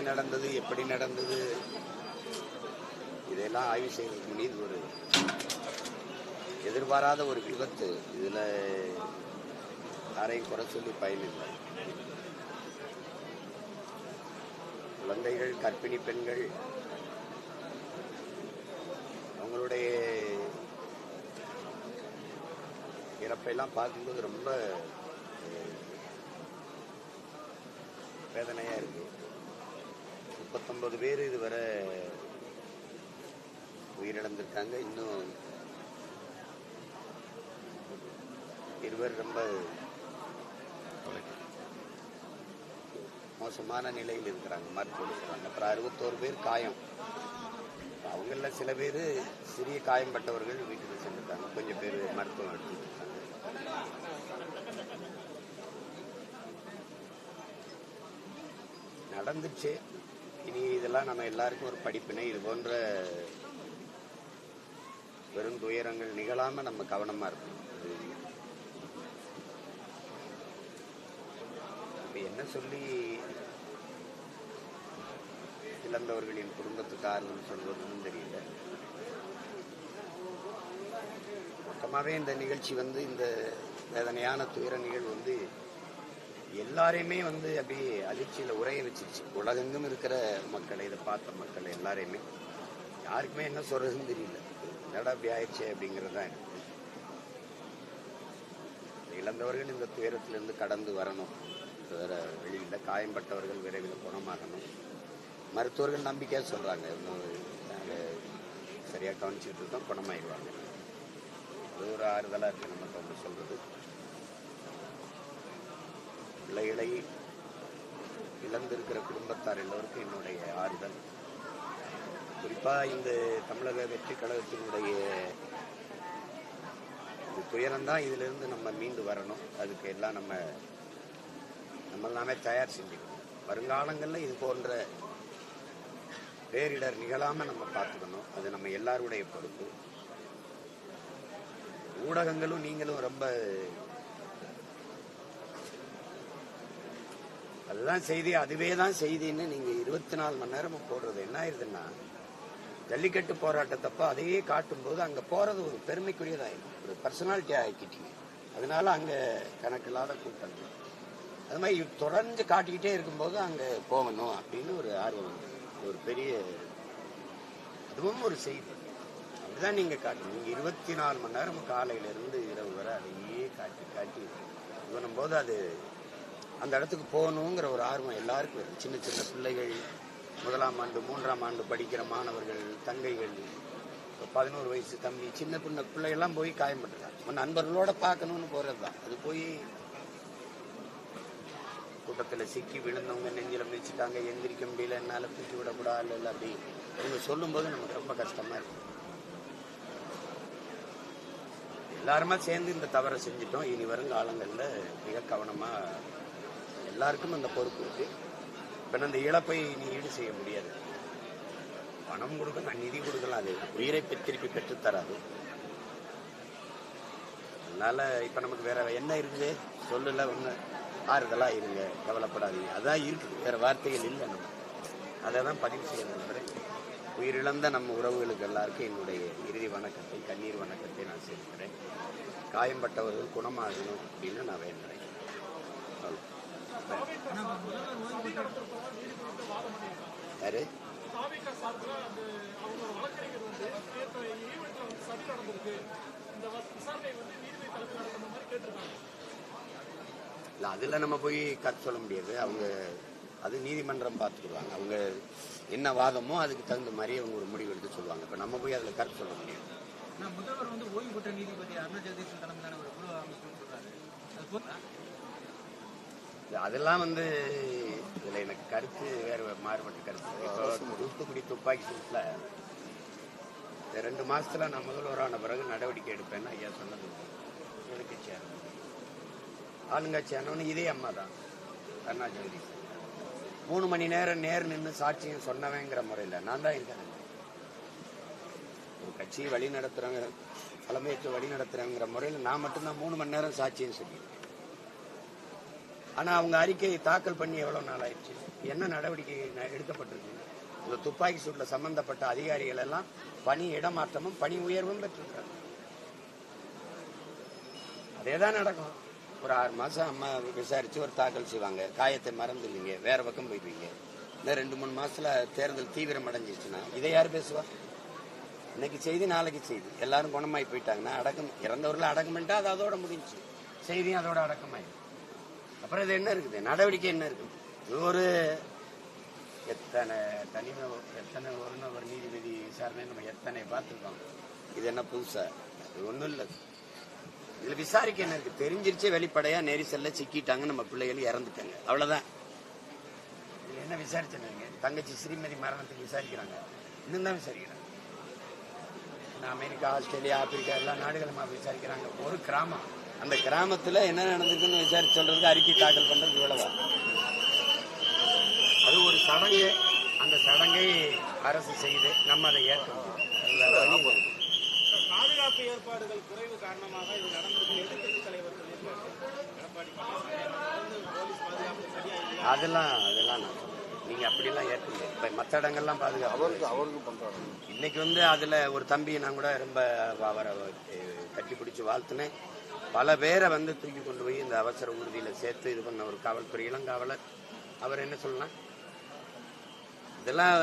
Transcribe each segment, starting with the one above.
ஏன் நடந்தது? எப்படி நடந்தது? இதெல்லாம் ஆய்வு செய்வதற்கு முன்னாடி இது ஒரு எதிர்பாராத ஒரு விபத்து. இதில் யாரையும் குறை சொல்லி பயனில்லை. குழந்தைகள் கர்ப்பிணி பெண்கள் அவங்களுடைய இறப்பையெல்லாம் பார்க்கும்போது ரொம்ப அஹ், வேதனையா இருக்கு முப்பத்தொன்பது பேர் இதுவரை உயிரிழந்திருக்காங்க. இன்னும் இருவர் ரொம்ப மோசமான நிலையில் இருக்கிறாங்க. மருத்துவம் சொல்றாங்க அப்புறம் அறுபத்தோரு பேர் காயம். அவங்களில் சில பேர் சிறிய காயம்பட்டவர்கள் வீட்டுக்கு சென்றிருக்காங்க. கொஞ்சம் பேர் மருத்துவம் எடுத்துட்டு இருக்காங்க. நடந்துச்சு. இனி இதெல்லாம் நம்ம எல்லாருக்கும் ஒரு படிப்பினை இது போன்ற வெறும் துயரங்கள் நிகழாம நம்ம கவனமா இருக்கணும். என்ன சொல்லி இழந்தவர்களின் குடும்பத்துக்கு ஆறுதல் சொல்வதுன்னு தெரியல. மொத்தமாவே இந்த நிகழ்ச்சி வந்து இந்த வேதனையான துயர நிகழ்வு வந்து எல்லாரையுமே வந்து அப்படியே அதிர்ச்சியில உரைய வச்சிருச்சு. உலகெங்கும் இருக்கிற மக்களை இதை பார்த்த மக்கள் எல்லாரையுமே. யாருக்குமே என்ன சொல்றதுன்னு தெரியல. என்னடா அப்படி ஆயிடுச்சு அப்படிங்கிறது தான் இழந்தவர்கள் இந்த துயரத்திலிருந்து கடந்து வரணும். வேற வெளியில் காயம்பட்டவர்கள் விரைவில் குணமாகணும். மருத்துவர்கள் நம்பிக்கையாக சொல்றாங்க. இன்னும் நாங்க சரியா கவனிச்சுட்டு இருக்கோம் குணமாயிடுவாங்க. அது ஒரு ஆறுதலா இருக்கு நம்ம அவங்க சொல்றது பிள்ளைகளை இழந்திருக்கிற குடும்பத்தார் எல்லோருக்கும் என்னுடைய ஆறுதல். குறிப்பாக இந்த தமிழக வெற்றி கழகத்தினுடைய இந்த துயரம்தான் இதுல இருந்து நம்ம மீண்டு வரணும். அதுக்கு எல்லாம் நம்ம நம்ம எல்லாமே தயார் செஞ்சுக்கணும். வருங்காலங்களில் இது போன்ற பேரிடர் நிகழாமல் நம்ம பார்த்துக்கணும். அது நம்ம எல்லாருடைய பொறுப்பு. ஊடகங்களும் நீங்களும் ரொம்ப அதுதான் செய்தி அதுவே தான் செய்தின்னு நீங்க இருபத்தி நாலு மணி நேரமும் போடுறது. என்ன ஆயிருதுன்னா ஜல்லிக்கட்டு போராட்டத்தப்ப அதையே காட்டும்போது அங்க போறது ஒரு பெருமைக்குரியதாயிடும் ஒரு பர்சனாலிட்டி ஆக்கிட்டீங்க. அதனால அங்க கணக்கில்லாத கூட்டங்கள். அது மாதிரி தொடர்ந்து காட்டிக்கிட்டே இருக்கும்போது அங்க போகணும் அப்படின்னு ஒரு ஆர்வம். ஒரு பெரிய அதுவும் ஒரு செய்தி. அப்படிதான் நீங்க காட்டணும். நீங்க இருபத்தி நாலு மணி நேரம் காலையில இருந்து இரவு வரை அதையே காட்டி காட்டி இது பண்ணும்போது அது அந்த இடத்துக்கு போகணுங்கிற ஒரு ஆர்வம் எல்லாருக்கும் இருக்கு. சின்ன சின்ன பிள்ளைகள் முதலாம் ஆண்டு மூன்றாம் ஆண்டு படிக்கிற மாணவர்கள் தங்கைகள் பதினோரு வயசு தம்பி சின்ன பின்ன பிள்ளைகள்லாம் போய் காயம்பட்டுருக்காங்க நம்ம நண்பர்களோட பார்க்கணும்னு போகிறது தான். அது போய் கூட்டத்தில் சிக்கி விழுந்தவங்க நெஞ்சில மிதிச்சுட்டாங்க எந்திரிக்க முடியல என்னால் தூக்கி விடக்கூடாது இல்லை அப்படி இவங்க சொல்லும்போது நமக்கு ரொம்ப கஷ்டமாக இருக்கு. எல்லாருமா சேர்ந்து இந்த தவறை செஞ்சிட்டோம். இனி வரும் காலங்களில் மிக கவனமாக எல்லாருக்கும் அந்த பொறுப்பு இருக்கு. இப்போ அந்த இழப்பை நீ ஈடு செய்ய முடியாது. பணம் கொடுக்கலாம் நிதி கொடுக்கலாம். அது உயிரை பெற்றிருப்பி திருப்பி தராது. அதனால இப்போ நமக்கு வேற என்ன இருக்குது? சொல்லல ஒன்று ஆறுதலாக இருங்க? கவலைப்படாதீங்க. அதான் இருக்குது. வேற வார்த்தைகள் இல்லை நம்ம. அதை தான் பதிவு செய்ய நம்புறேன் உயிரிழந்த நம்ம உறவுகளுக்கு எல்லாருக்கும் என்னுடைய இறுதி வணக்கத்தை கண்ணீர் வணக்கத்தை நான் செய்கிறேன் காயம்பட்டவர்கள் குணமாகணும் அப்படின்னு நான் வேண்டுறேன் யாரு? இல்ல அதுல நம்ம போய் கருத்து சொல்ல முடியாது. அவங்க அது நீதிமன்றம் பார்த்துக்குவாங்க. அவங்க என்ன வாதமோ அதுக்கு தகுந்த மாதிரி அவங்க ஒரு முடிவு எடுத்து சொல்லுவாங்க. இப்ப நம்ம போய் அதுல கருத்து சொல்ல முடியாது. முதல்வர் வந்து ஓய்வு பெற்ற நீதிபதி அருணா ஜெகதீஷன் தலைமையிலான ஒரு குழு அமைக்கணும்னு சொல்றாரு அது போல இல்ல, அதெல்லாம் வந்து இதுல எனக்கு கருத்து வேற மாறுபட்ட கருத்து. இப்போ தூத்துக்குடி துப்பாக்கி சூட்ல இந்த ரெண்டு மாசத்துல நான் முதல்வரான பிறகு நடவடிக்கை எடுப்பேன்னு ஐயா சொன்னது. எதிர்கட்சி ஆளுங்கட்சி ஆனவனு இதே அம்மா தான். அருணா ஜெகதீஷ் மூணு மணி நேரம் நேர் நின்று சாட்சியம் சொன்னவங்கிற முறையில் நான் தான் இருக்கேன். ஒரு கட்சியை வழி நடத்துறவங்க தலைமையேற்று வழி நடத்துறவங்கிற முறையில் நான் மட்டும்தான் மூணு மணி நேரம் சாட்சியம் சொல்லியிருக்கேன். ஆனா அவங்க அறிக்கையை தாக்கல் பண்ணி எவ்வளவு நாள் ஆயிடுச்சு? என்ன நடவடிக்கை ந- எடுக்கப்பட்டிருக்கு? இந்த துப்பாக்கி சூட்ல சம்பந்தப்பட்ட அதிகாரிகள் எல்லாம் பணி இடமாற்றமும் பணி உயர்வும் பெற்றிருக்காங்க. அதே தான் நடக்கும். ஒரு ஆறு மாசம் அம்மா விசாரிச்சு ஒரு தாக்கல் செய்வாங்க. காயத்தை மறந்துடுவீங்க வேற பக்கம் போயிடுவீங்க. இந்த ரெண்டு மூணு மாசத்துல தேர்தல் தீவிரம் அடைஞ்சிச்சுன்னா இதை யார் பேசுவா? இன்னைக்கு செய்தி நாளைக்கு செய்தி. எல்லாரும் குணமாயி போயிட்டாங்கன்னா அடக்கம் இறந்தவர்கள் அடக்கம் பண்ணிட்டா அது அதோட முடிஞ்சு செய்தியும் அதோட அடக்கமாயிடும் அப்புறம் இது என்ன இருக்குது? நடவடிக்கை என்ன இருக்குது? ஒரு எத்தனை தனிமை எத்தனை ஒரு நபர் நீதிபதி விசாரணை நம்ம எத்தனை பார்த்துருக்கோம். இது என்ன புதுசா? அது ஒன்றும் இல்லை. இதில் விசாரிக்க என்ன இருக்கு? தெரிஞ்சிருச்சே வெளிப்படையா நெரிசல்ல சிக்கிட்டாங்க நம்ம பிள்ளைகள் இறந்துட்டாங்க. அவ்வளோதான் இதுல என்ன விசாரிச்சுங்க தங்கச்சி ஸ்ரீமதி மரணத்துக்கு விசாரிக்கிறாங்க. இன்னும் தான் விசாரிக்கிறாங்க. அமெரிக்கா ஆஸ்திரேலியா ஆப்பிரிக்கா எல்லா நாடுகளுமா விசாரிக்கிறாங்க. ஒரு கிராமம். அந்த கிராமத்துல என்ன நடந்திருக்குன்னு விசாரிச்சு சொல்றதுக்கு அறிக்கை தாக்கல் பண்றது இவ்வளவுதான். அது ஒரு சடங்கு. அந்த சடங்கை அரசு செய்து நம்ம அதை ஏற்கணும். பாதுகாப்பு ஏற்பாடுகள் குறைவு காரணமாக இது நடந்திருக்கு. தலைவர் எடப்பாடி அதெல்லாம் அதெல்லாம் நான். நீங்க அப்படிலாம் ஏற்கனவே இப்ப மத்த இடங்கள்லாம் பாதுகாப்பு அவருக்கு அவருக்கு பண்றாரு இன்னைக்கு வந்து அதுல ஒரு தம்பி நான் கூட ரொம்ப அவரை கட்டி பிடிச்சு வாழ்த்துனேன். பல பேரை வந்து தூக்கி கொண்டு போய் இந்த அவசர உறுதியில் சேர்த்து இது பண்ண ஒரு காவல்துறை இளங்காவலர். அவர் என்ன சொல்லலாம்? இதெல்லாம்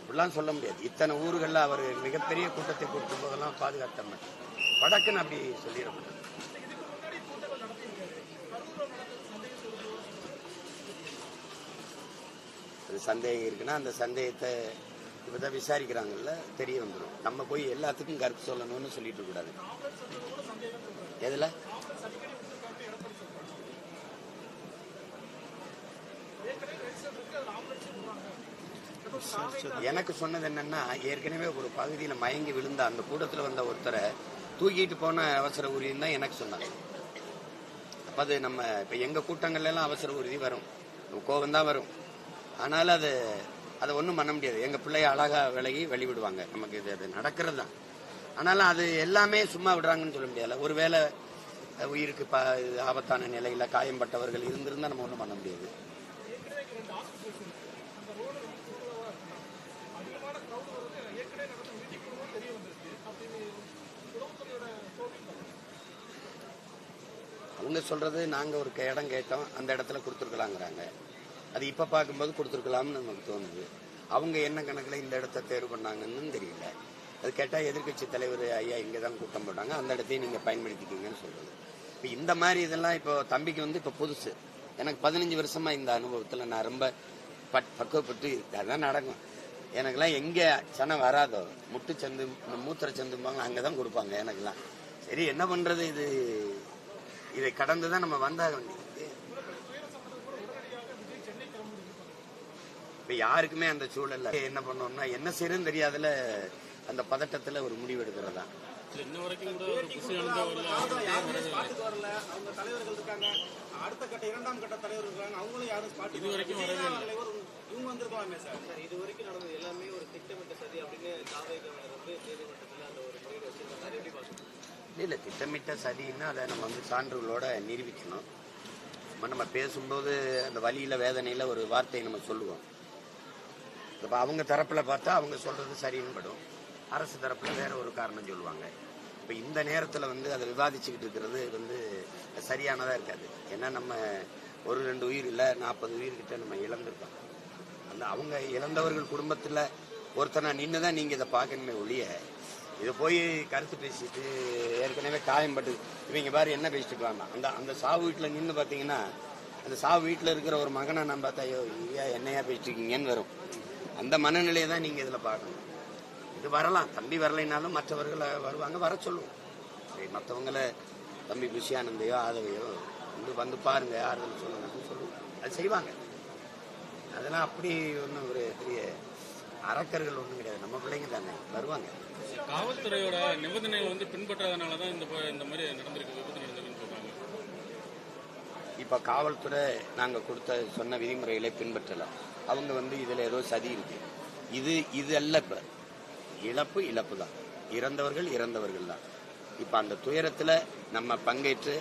இப்படிலாம் சொல்ல முடியாது. இத்தனை ஊர்களில் அவர் மிகப்பெரிய கூட்டத்தை கொடுக்கும் போதெல்லாம் பாதுகாத்தம்மன் வடக்குன்னு அப்படி சொல்லிட முடியாது அது சந்தேகம் இருக்குன்னா அந்த சந்தேகத்தை இப்பதான் விசாரிக்கிறாங்கல்ல தெரிய வந்துடும் நம்ம போய் எல்லாத்துக்கும் கருத்து சொல்லணும்னு சொல்லிட்டு கூடாது எதுல? எனக்கு சொன்னது என்னன்னா ஏற்கனவே ஒரு பகுதியில மயங்கி விழுந்த அந்த கூட்டத்துல வந்த ஒருத்தரை தூக்கிட்டு போன அவசர ஊர்தின்னு தான் எனக்கு சொன்னாங்க. அப்ப அது நம்ம இப்ப எங்க கூட்டங்கள்ல எல்லாம் அவசர ஊர்தி வரும். கோபம் தான் வரும். ஆனாலும் அது அதை ஒன்றும் பண்ண முடியாது. எங்க பிள்ளைய அழகா விலகி வெளிவிடுவாங்க நமக்கு இது அது நடக்கிறது தான். ஆனாலும் அது எல்லாமே சும்மா விடுறாங்கன்னு சொல்ல முடியாது ஒருவேளை உயிருக்கு ப ஆபத்தான நிலையில காயம்பட்டவர்கள் இருந்திருந்தா நம்ம ஒன்றும் பண்ண முடியாது. அவங்க சொல்றது நாங்க ஒரு இடம் கேட்டோம் அந்த இடத்துல கொடுத்துருக்கலாங்கிறாங்க. அது இப்ப பார்க்கும்போது கொடுத்துருக்கலாம்னு நமக்கு தோணுது. அவங்க என்ன கணக்குல இந்த இடத்த தேர்வு பண்ணாங்கன்னு தெரியல. அது கேட்டா எதிர்க்கட்சி தலைவர் ஐயா இங்கே தான் கூட்டம் போட்டாங்க. அந்த இடத்தையும் நீங்க பயன்படுத்திக்கீங்கன்னு சொல்றது. இப்ப இந்த மாதிரி இதெல்லாம் இப்போ தம்பிக்கு வந்து இப்போ புதுசு. எனக்கு பதினஞ்சு வருஷமா இந்த அனுபவத்துல நான் ரொம்ப பட்- பக்குவப்பட்டு அதான் நடக்கும். எனக்கெல்லாம் எங்க சனம் வராதோ முட்டு சந்து மூத்திர சந்தும்பாங்க அங்கதான் கொடுப்பாங்க எனக்கெல்லாம். சரி என்ன பண்றது இது? இதை கடந்து தான் நம்ம வந்தாக வேண்டியது இப்போ யாருக்குமே அந்த சூழல்ல என்ன பண்ணோம்னா என்ன செய்யறதுன்னு தெரியாதுல. அந்த பதட்டத்துல ஒரு முடிவு எடுக்கிறதா? இன்ன வரைக்கும் கூட அவங்க தலைவர்கள் இருக்காங்க. அடுத்த கட்ட இரண்டாம் கட்ட தலைவர் இருக்காங்க. அவங்களும் யாரும் ஸ்பாட்டுக்கு இது வரைக்கும் விஜய் வரவே தான் தலைவர் இவங்க வந்திருக்கலாமே சார். சார் இது வரைக்கும் நடந்தது எல்லாமே ஒரு திட்டமிட்ட சதி அப்படின்னு தாவேகவர் வந்து நீதிமன்றத்தில் அந்த ஒரு முறையில் வச்சிருக்காங்க அதை எப்படி பார்க்கணும்? இல்ல இல்ல. திட்டமிட்ட சதின்னா அதை நம்ம வந்து சான்றுகளோட நிரூபிக்கணும். நம்ம நம்ம பேசும்போது அந்த வலியில வேதனையில ஒரு வார்த்தையை நம்ம சொல்லுவோம். இப்ப அவங்க தரப்புல பார்த்தா அவங்க சொல்றது சரின்னு படும். அரசு தரப்புல வேற ஒரு காரணம் சொல்லுவாங்க. இப்ப இந்த நேரத்துல வந்து அதை விவாதிச்சுக்கிட்டு இருக்கிறது வந்து சரியானதா இருக்காது. ஏன்னா நம்ம ஒரு ரெண்டு உயிர் இல்ல நாற்பது உயிர்கிட்ட நம்ம இழந்திருக்கோம். அந்த அவங்க இழந்தவர்கள் குடும்பத்துல ஒருத்தனை நின்று தான் நீங்க இதை பார்க்கணுமே ஒழிய இதை போய் கருத்து பேசிட்டு ஏற்கனவே காயம்பட்டு இவங்க பாரு என்ன பேசிட்டு இருக்காங்க. அந்த அந்த சாவு வீட்டில் நின்று பார்த்தீங்கன்னா அந்த சாவு வீட்டில் இருக்கிற ஒரு மகனை நான் பார்த்தா ஐயோ ஐயா என்னையா பேசிட்டு இருக்கீங்கன்னு வரும். அந்த மனநிலையை தான் நீங்க இதுல பார்க்கணும். இது வரலாம். தம்பி வரலைனாலும் மற்றவர்களை வருவாங்க வர சொல்லுவோம். சரி மற்றவங்கள தம்பி புஷியானந்தையோ ஆதவையோ வந்து வந்து பாருங்க ஆறுதல் சொல்லுங்கன்னு சொல்லுவோம். அது செய்வாங்க. அதெல்லாம் அப்படி ஒன்றும் ஒரு பெரிய அரக்கர்கள் ஒன்றும் கிடையாது. நம்ம பிள்ளைங்க தானே வருவாங்க. காவல்துறையோட நிபந்தனைகள் வந்து பின்பற்றாதனால தான் இந்த மாதிரி நடந்திருக்கு விபத்து நடந்திருக்குன்னு சொல்றாங்க. இப்ப காவல்துறை நாங்க கொடுத்த சொன்ன விதிமுறைகளை பின்பற்றல அவங்க வந்து இதுல ஏதோ சதி இருக்கு. இது இது அல்ல இப்ப. இழப்பு இழப்பு தான் இறந்தவர்கள் இறந்தவர்கள் தான் இப்ப அந்த துயரத்துல நம்ம பங்கேற்று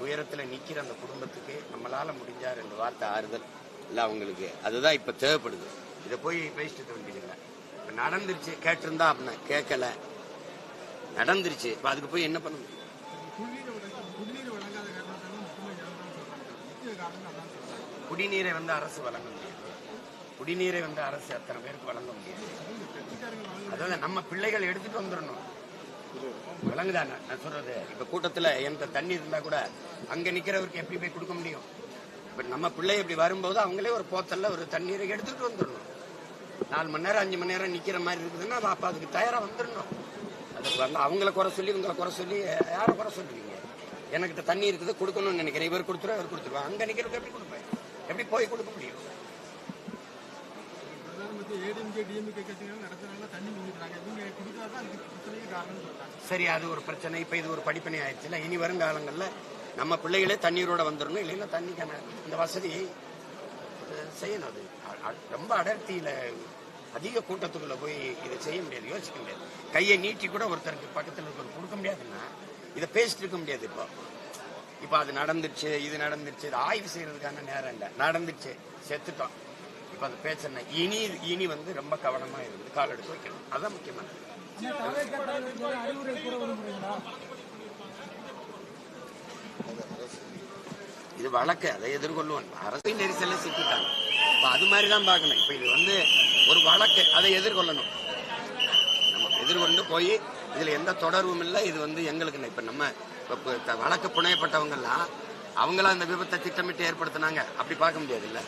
துயரத்துல நிக்கிற அந்த குடும்பத்துக்கு நம்மளால முடிஞ்சா ரெண்டு வார்த்தை ஆறுதல் இல்ல அவங்களுக்கு. அதுதான் இப்ப தேவைப்படுது. இதை போய் பேசிட்டு வேண்டியதில்லை இப்ப நடந்துருச்சு கேட்டிருந்தா அப்படின்னா கேட்கல. நடந்துருச்சு. இப்ப அதுக்கு போய் என்ன பண்ண முடியும் குடிநீர் வந்து அரசு வழங்க முடியாது குடிநீரை வந்து அரசு அத்தனை பேருக்கு வழங்க முடியாது? அதாவது நம்ம பிள்ளைகள் எடுத்துட்டு வந்துடணும். விளங்குதா நான் சொல்றது இப்ப கூட்டத்துல எந்த தண்ணி இருந்தா கூட அங்க நிக்கிறவருக்கு எப்படி போய் கொடுக்க முடியும்? இப்ப நம்ம பிள்ளை இப்படி வரும்போது அவங்களே ஒரு போத்தல்ல ஒரு தண்ணீரை எடுத்துட்டு வந்துடணும். நாலு மணி நேரம் அஞ்சு மணி நேரம் நிக்கிற மாதிரி இருக்குதுன்னா அப்ப அதுக்கு தயாரா வந்துடணும். அதுக்கு வந்து அவங்கள குறை சொல்லி உங்களை குறை சொல்லி யாரை குறை சொல்லுவீங்க எனக்கிட்ட தண்ணி இருக்குது கொடுக்கணும்னு நினைக்கிறேன். இவர் கொடுத்துருவா இவர் கொடுத்துருவா. அங்க நிக்கிறவங்க எப்படி கொடுப்பேன்? எப்படி போய் கொடுக்க முடியும்? சரி அது ஒரு பிரச்சனை. இப்ப இது ஒரு படிப்பனை ஆயிடுச்சுல இனி வருங்காலங்கள்ல நம்ம பிள்ளைகளே தண்ணீரோட வந்துடணும். இல்லைன்னா தண்ணிக்கான இந்த வசதி செய்யணும் அது. ரொம்ப அடர்த்தியில அதிக கூட்டத்துக்குள்ள போய் இதை செய்ய முடியாது யோசிக்க முடியாது. கையை நீட்டி கூட ஒருத்தருக்கு பக்கத்துல இருக்கிற கொடுக்க முடியாதுன்னா இதை பேசிட்டு இருக்க முடியாது இப்போ. இப்போ அது நடந்துருச்சு இது நடந்துருச்சு இது ஆய்வு செய்யறதுக்கான நேரம் இல்லை. நடந்துருச்சு செத்துட்டோம். இப்போ அந்த பேச்சனை இனி இனி வந்து ரொம்ப கவனமா இருந்து கால் எடுத்து வைக்கணும். அதான் முக்கியமானது இது வழக்கு அதை எதிர்கொள்ளுவோம். அரசு நெரிசல்ல சிக்கிட்டாங்க. இப்ப அது மாதிரி தான் பார்க்கணும். இப்ப இது வந்து ஒரு வழக்கு அதை எதிர்கொள்ளணும். நம்ம எதிர்கொண்டு போய் இதுல எந்த தொடர்பும் இல்லை. இது வந்து எங்களுக்கு இப்போ இப்ப நம்ம இப்போ வழக்கு புனையப்பட்டவங்கெல்லாம் அவங்களா இந்த விபத்தை திட்டமிட்டு ஏற்படுத்தினாங்க. அப்படி பார்க்க முடியாது இல்ல.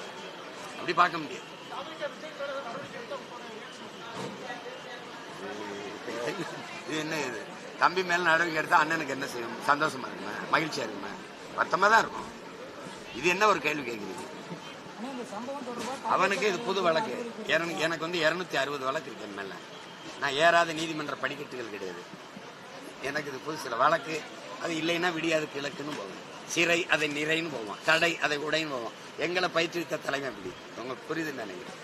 அப்படி பார்க்க முடியாது. இது என்ன இது? தம்பி மேல நடவடிக்கை எடுத்தா அண்ணனுக்கு என்ன செய்யும்? சந்தோஷமா இருக்குமா? மகிழ்ச்சியா இருக்குமா? வருத்தமா தான் இருக்கும். இது என்ன ஒரு கேள்வி கேட்குறீங்க அவனுக்கு இது புது வழக்கு. எனக்கு எனக்கு வந்து இருநூத்தி அறுபது வழக்கு இருக்கு என் மேல. நான் ஏறாத நீதிமன்ற படிக்கட்டுகள் கிடையாது. எனக்கு இது புது சில வழக்கு. அது இல்லைன்னா விடியாது கிழக்குன்னு போகும். சிறை அதை நிறைன்னு போவோம். தடை அதை உடைன்னு போவோம். எங்களை பயிற்றுவித்த தலைமை அப்படி. உங்களுக்கு புரியுதுன்னு நினைக்கிறேன்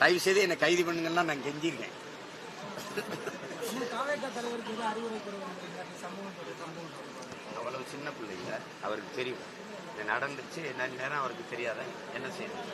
தயவு செய்து என்னை கைது பண்ணுங்கன்னா நான் கெஞ்சிருக்கேன் அவ்வளவு சின்ன பிள்ளை இல்ல அவருக்கு தெரியும். நடந்துச்சு. என்ன நேரம் அவருக்கு தெரியாத? என்ன செய்யணும்?